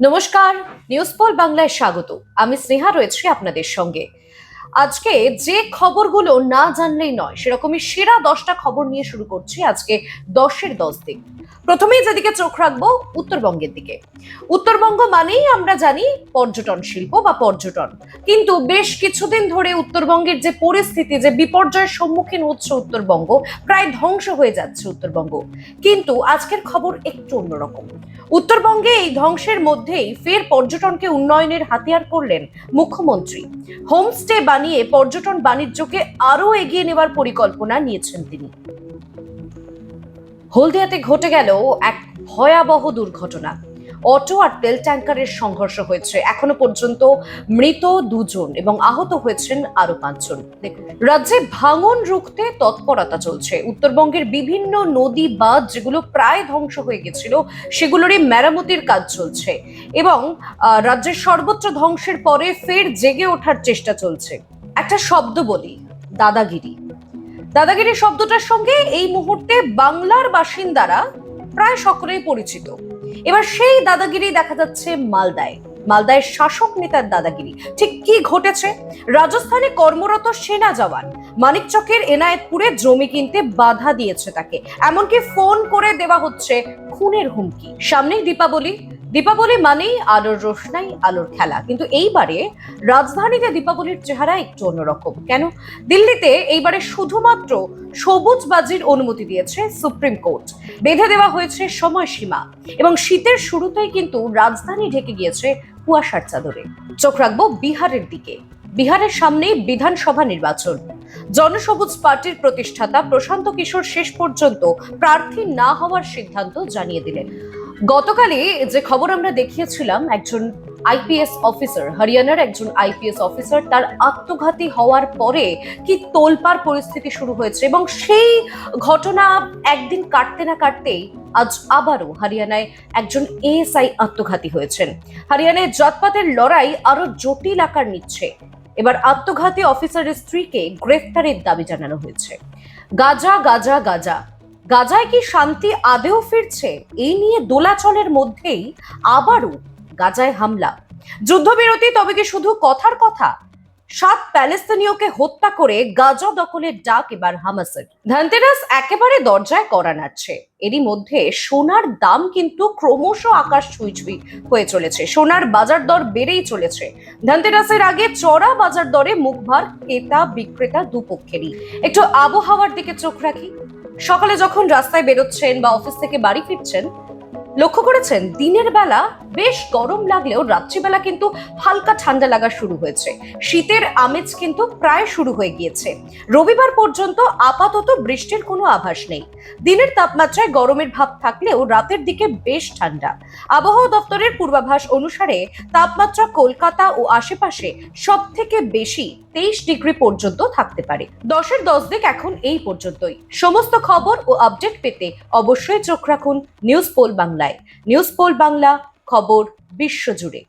নমস্কার নিউজ পল বাংলায় স্বাগত। আমি স্নেহা রয়েছি আপনাদের সঙ্গে। আজকে যে খবরগুলো না জানলেই নয়, সেরকমই সেরা দশটা খবর নিয়ে শুরু করছি আজকে দশের দশ দিন। প্রথমেই যেদিকে চোখ রাখব, উত্তরবঙ্গের দিকে। উত্তরবঙ্গ মানেই আমরা জানি পর্যটন শিল্প বা পর্যটন। কিন্তু বেশ কিছুদিন ধরে উত্তরবঙ্গের যে পরিস্থিতি, যে বিপর্যয়ের সম্মুখীন হচ্ছে উত্তরবঙ্গ, প্রায় ধ্বংস হয়ে যাচ্ছে উত্তরবঙ্গ। কিন্তু আজকের খবর একটু অন্যরকম। উত্তরবঙ্গে এই ধ্বংসের মধ্যেই ফের পর্যটনকে উন্নয়নের হাতিয়ার করলেন মুখ্যমন্ত্রী। হোমস্টে বানিয়ে পর্যটন বাণিজ্যকে আরও এগিয়ে নেওয়ার পরিকল্পনা নিয়েছেন তিনি। হলদিয়াতে ঘটে গেল এক ভয়াবহ দুর্ঘটনা। অটো আর তেল ট্যাঙ্কারের সংঘর্ষ হয়েছে। এখনও পর্যন্ত মৃত দুজন এবং আহত হয়েছেন আরও পাঁচজন। রাজ্যে ভাঙন রুখতে তৎপরতা চলছে। উত্তরবঙ্গের বিভিন্ন নদী বাঁধ যেগুলো প্রায় ধ্বংস হয়ে গেছিল, সেগুলোরই মেরামতির কাজ চলছে এবং রাজ্যের সর্বোচ্চ ধ্বংসের পরে ফের জেগে ওঠার চেষ্টা চলছে। একটা শব্দ বলি, দাদাগিরি। দাদাগিরি শব্দটার সঙ্গে এই মুহূর্তে বাংলার বাসিন্দারা প্রায় সকলেই পরিচিত। এবার সেই দাদাগিরি দেখা যাচ্ছে মালদায়। মালদায় শাসক নেতার দাদাগিরি। ঠিক কি ঘটেছে? রাজস্থানে কর্মরত সেনা জওয়ান মানিকচকের এনায়েতপুরে জমি কিনতে বাধা দিয়েছে তাকে। এমনকি ফোন করে দেওয়া হচ্ছে, খুনের হুমকি। সামনেই দীপাবলি। দীপাবলি মানেই আলোর রোশনাই, আলোর খেলা। কিন্তু এইবারে রাজধানীতে দীপাবলির চেহারা একটু অন্যরকম। কেন? দিল্লিতে এইবারে শুধুমাত্র সবুজ বাজির অনুমতি দিয়েছে সুপ্রিম কোর্ট। বেঁধে দেওয়া হয়েছে সময়সীমা। এবং শীতের শুরুতেই কিন্তু রাজধানী ঢেকে গিয়েছে কুয়াশার চাদরে। চোখ রাখব বিহারের দিকে। বিহারের সামনেই বিধানসভা নির্বাচন। জনসবুজ পার্টির প্রতিষ্ঠাতা প্রশান্ত কিশোর শেষ পর্যন্ত প্রার্থী না হওয়ার সিদ্ধান্ত জানিয়ে দিলেন। গতকালই যে খবর আমরা দেখিয়েছিলাম, একজন আইপিএস অফিসার, হরিয়ানার একজন আইপিএস অফিসার, তার আত্মঘাতী হওয়ার পরে কি তোলপাড় পরিস্থিতি শুরু হয়েছে এবং সেই ঘটনা একদিন কাটতে না কাটতেই আজ আবারও হরিয়ানায় একজন এএসআই আত্মঘাতী হয়েছেন। হরিয়ানায় জাতপাতের লড়াই আরও জটিল আকার নিচ্ছে। এবার আত্মঘাতী অফিসারের স্ত্রীকে গ্রেফতারের দাবি জানানো হয়েছে। গাজা গাজা গাজা। গাজায় কি শান্তি আদেও ফিরছে? এই নিয়ে দোলাচলের মধ্যেই আবারও গাজায় হামলা। যুদ্ধবিরতি, তবে কি শুধু কথার কথা? সাত প্যালেস্তিনীয়কে হত্যা করে গাজা দখলের ডাক এবার হামাসের। ধনতেরাস একেবারে দরজায় করা নাড়ছে। এরই মধ্যে সোনার দাম কিন্তু ক্রমশ আকাশ ছুঁই ছুঁই হয়ে চলেছে। সোনার বাজার দর বেড়েই চলেছে। ধনতেরাসের আগে চড়া বাজার দরে মুখভার ক্রেতা বিক্রেতা দুপক্ষেরই। একটু আবহাওয়ার দিকে চোখ রাখি। সকালে যখন রাস্তায় বেরোচ্ছেন বা অফিস থেকে বাড়ি ফিরছেন লক্ষ্য করেছেন দিনের বেলা বেশ গরম লাগলেও রাত্রিবেলা কিন্তু হালকা ঠান্ডা লাগা শুরু হয়েছে। শীতের আমেজ কিন্তু প্রায় শুরু হয়ে গিয়েছে। রবিবার পর্যন্ত আপাতত বৃষ্টির কোনো আভাস নেই। দিনের তাপমাত্রায় গরমের ভাব থাকলেও রাতের দিকে বেশ ঠান্ডা। আবহাওয়া দপ্তরের পূর্বাভাস অনুসারে তাপমাত্রা কলকাতা ও আশেপাশে সব থেকে বেশি তেইশ ডিগ্রি পর্যন্ত থাকতে পারে। দশের দশ দিক এখন এই পর্যন্তই। সমস্ত খবর ও আপডেট পেতে অবশ্যই চোখ রাখুন নিউজ পোল বাংলায়। নিউজ পোল বাংলা খবর বিশ্বজুড়ে